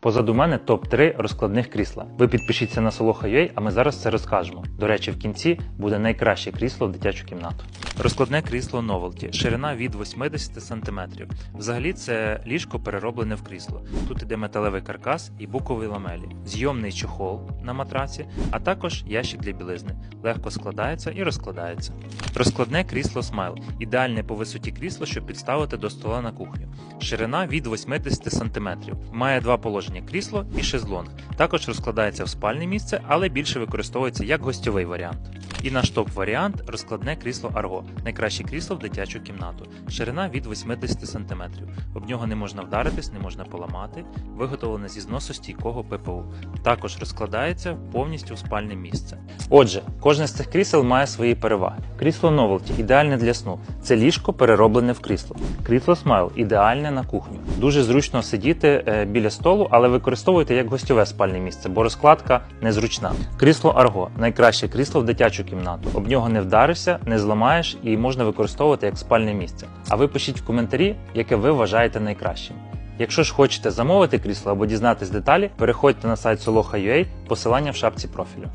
Позаду мене топ-3 розкладних крісла. Ви підпишіться на Soloha.ua, а ми зараз це розкажемо. До речі, в кінці буде найкраще крісло в дитячу кімнату. Розкладне крісло Novelty, ширина від 80 см. Взагалі це ліжко перероблене в крісло. Тут іде металевий каркас і букові ламелі, зйомний чохол на матраці, а також ящик для білизни. Легко складається і розкладається. Розкладне крісло Smile – ідеальне по висоті крісло, щоб підставити до стола на кухню. Ширина від 80 см. Має два положення крісло і шезлонг. Також розкладається в спальне місце, але більше використовується як гостьовий варіант. І наш топ-варіант розкладне крісло Арго, Найкраще крісло в дитячу кімнату. Ширина від 80 см. Об нього не можна вдаритись, не можна поламати. Виготовлене зі зносу стійкого ППУ. Також розкладається повністю в спальне місце. Отже, кожне з цих крісел має свої переваги. Крісло Novelty ідеальне для сну. Це ліжко перероблене в крісло. Крісло Smile ідеальне на кухню. Дуже зручно сидіти е, біля столу, але використовуйте як гостьове спальне місце, бо розкладка незручна. Крісло Argo найкраще крісло в дитячу кімнату. Об нього не вдаришся, не зламаєш і можна використовувати як спальне місце. А ви пишіть в коментарі, яке ви вважаєте найкращим. Якщо ж хочете замовити крісло або дізнатись деталі, переходьте на сайт Soloha.ua, посилання в шапці профілю.